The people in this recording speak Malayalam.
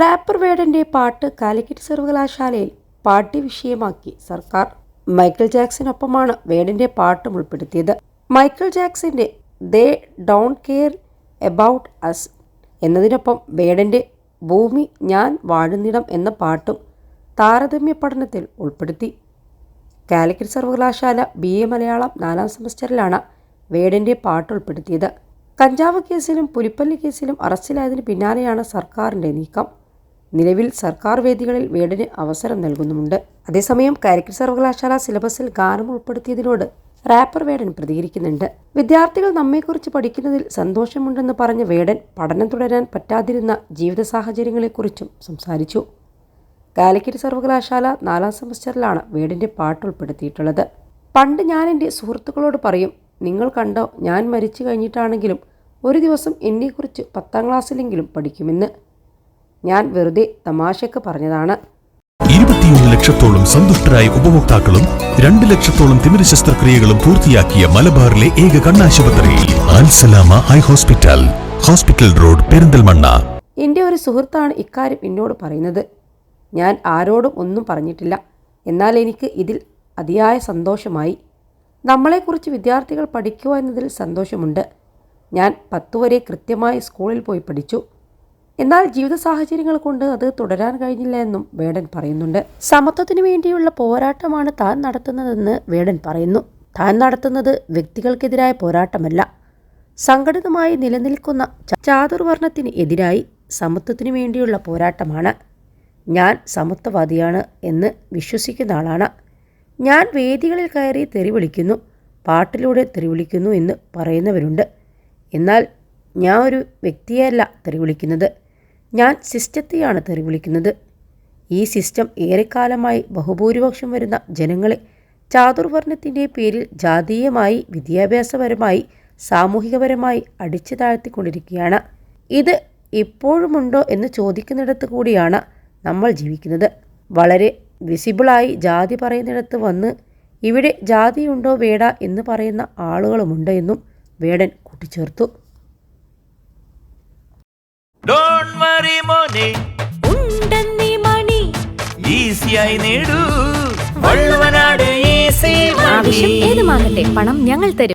റാപ്പർ വേടന്റെ പാട്ട് കാലിക്കറ്റ് സർവകലാശാലയിൽ പാഠ്യവിഷയമാക്കി സർക്കാർ. മൈക്കിൾ ജാക്സനൊപ്പമാണ് വേഡന്റെ പാട്ടും ഉൾപ്പെടുത്തിയത്. Michael ജാക്സന്റെ they don't care about us എന്നതിനൊപ്പം വേഡന്റെ ഭൂമി ഞാൻ വാഴുന്നിടം എന്ന പാട്ടും താരതമ്യ പഠനത്തിൽ ഉൾപ്പെടുത്തി. കാലിക്കറ്റ് സർവകലാശാല ബി എ മലയാളം നാലാം സെമസ്റ്ററിലാണ് വേഡന്റെ പാട്ട് ഉൾപ്പെടുത്തിയത്. കഞ്ചാവ് കേസിലും പുലിപ്പല്ലി കേസിലും അറസ്റ്റിലായതിന് പിന്നാലെയാണ് സർക്കാരിന്റെ നീക്കം. നിലവിൽ സർക്കാർ വേദികളിൽ വീടിന് അവസരം നൽകുന്നുമുണ്ട്. അതേസമയം കാലിക്കറ്റ് സർവകലാശാല സിലബസിൽ ഗാനം ഉൾപ്പെടുത്തിയതിനോട് റാപ്പർ വേടൻ പ്രതികരിക്കുന്നുണ്ട്. വിദ്യാർത്ഥികൾ നമ്മെക്കുറിച്ച് പഠിക്കുന്നതിൽ സന്തോഷമുണ്ടെന്ന് പറഞ്ഞ വേടൻ പഠനം തുടരാൻ പറ്റാതിരുന്ന ജീവിത സാഹചര്യങ്ങളെക്കുറിച്ചും സംസാരിച്ചു. കാലിക്കറ്റ് സർവകലാശാല നാലാം സെമസ്റ്ററിലാണ് വേടിന്റെ പാട്ട് ഉൾപ്പെടുത്തിയിട്ടുള്ളത് പണ്ട് ഞാൻ എന്റെ സുഹൃത്തുക്കളോട് പറയും നിങ്ങൾ കണ്ടോ ഞാൻ മരിച്ചു കഴിഞ്ഞിട്ടാണെങ്കിലും ഒരു ദിവസം എന്നെക്കുറിച്ച് പത്താം ക്ലാസ്സിലെങ്കിലും പഠിക്കുമെന്ന്. ഞാൻ വെറുതെ തമാശക്ക് പറഞ്ഞതാണ്. ഇരുപത്തിയൊന്ന് ലക്ഷത്തോളം സന്തുഷ്ടരായ ഉപഭോക്താക്കളും രണ്ട് ലക്ഷത്തോളം തിമിര ശസ്ത്രക്രിയകളും പൂർത്തിയാക്കിയ മലബാറിലെ ഏക കണ്ണാശുപത്രി Al Salama eye hospital hospital road Perinthalmanna. എന്റെ ഒരു സുഹൃത്താണ് ഇക്കാര്യം എന്നോട് പറയുന്നത്. ഞാൻ ആരോടും ഒന്നും പറഞ്ഞിട്ടില്ല. എന്നാൽ എനിക്ക് ഇതിൽ അതിയായ സന്തോഷമായി. നമ്മളെക്കുറിച്ച് വിദ്യാർത്ഥികൾ പഠിക്കുക എന്നതിൽ സന്തോഷമുണ്ട്. ഞാൻ പത്തുവരെ കൃത്യമായി സ്കൂളിൽ പോയി പഠിച്ചു. എന്നാൽ ജീവിത സാഹചര്യങ്ങൾ കൊണ്ട് അത് തുടരാൻ കഴിഞ്ഞില്ല എന്നും വേടൻ പറയുന്നുണ്ട്. സമത്വത്തിനു വേണ്ടിയുള്ള പോരാട്ടമാണ് താൻ നടത്തുന്നതെന്ന് വേടൻ പറയുന്നു. താൻ നടത്തുന്നത് വ്യക്തികൾക്കെതിരായ പോരാട്ടമല്ല. സംഘടിതമായി നിലനിൽക്കുന്ന ചാതുർവർണത്തിന് എതിരായി സമത്വത്തിനു വേണ്ടിയുള്ള പോരാട്ടമാണ്. ഞാൻ സമത്വവാദിയാണ് എന്ന് വിശ്വസിക്കുന്ന ആളാണ്. ഞാൻ വേദികളിൽ കയറി തെറി വിളിക്കുന്നു പാട്ടിലൂടെ തെറി വിളിക്കുന്നു എന്ന് പറയുന്നവരുണ്ട്. എന്നാൽ ഞാൻ ഒരു വ്യക്തിയല്ല തെറി വിളിക്കുന്നത് ഞാൻ സിസ്റ്റത്തെയാണ് തെറി വിളിക്കുന്നത്. ഈ സിസ്റ്റം ഏറെക്കാലമായി ബഹുഭൂരിപക്ഷം വരുന്ന ജനങ്ങളെ ചാതുർവർണത്തിന്റെ പേരിൽ ജാതീയമായി വിദ്യാഭ്യാസപരമായി സാമൂഹികപരമായി അടിച്ചു താഴ്ത്തിക്കൊണ്ടിരിക്കുകയാണ്. ഇത് ഇപ്പോഴുമുണ്ടോ എന്ന് ചോദിക്കുന്നിടത്ത് കൂടിയാണ് നമ്മൾ ജീവിക്കുന്നത്. വളരെ വിസിബിളായി ജാതി പറയുന്നിടത്ത് വന്ന് ഇവിടെ ജാതിയുണ്ടോ വേട എന്ന് പറയുന്ന ആളുകളുമുണ്ട് എന്നും വേടൻ കൂട്ടിച്ചേർത്തു. ഉണ്ടെന്നീ. മണി. ഈസിയായി നേടൂ. വള്ളുവനാട് ഈസി ആവശ്യം ഏതുമാകട്ടെ പണം ഞങ്ങൾ തരും.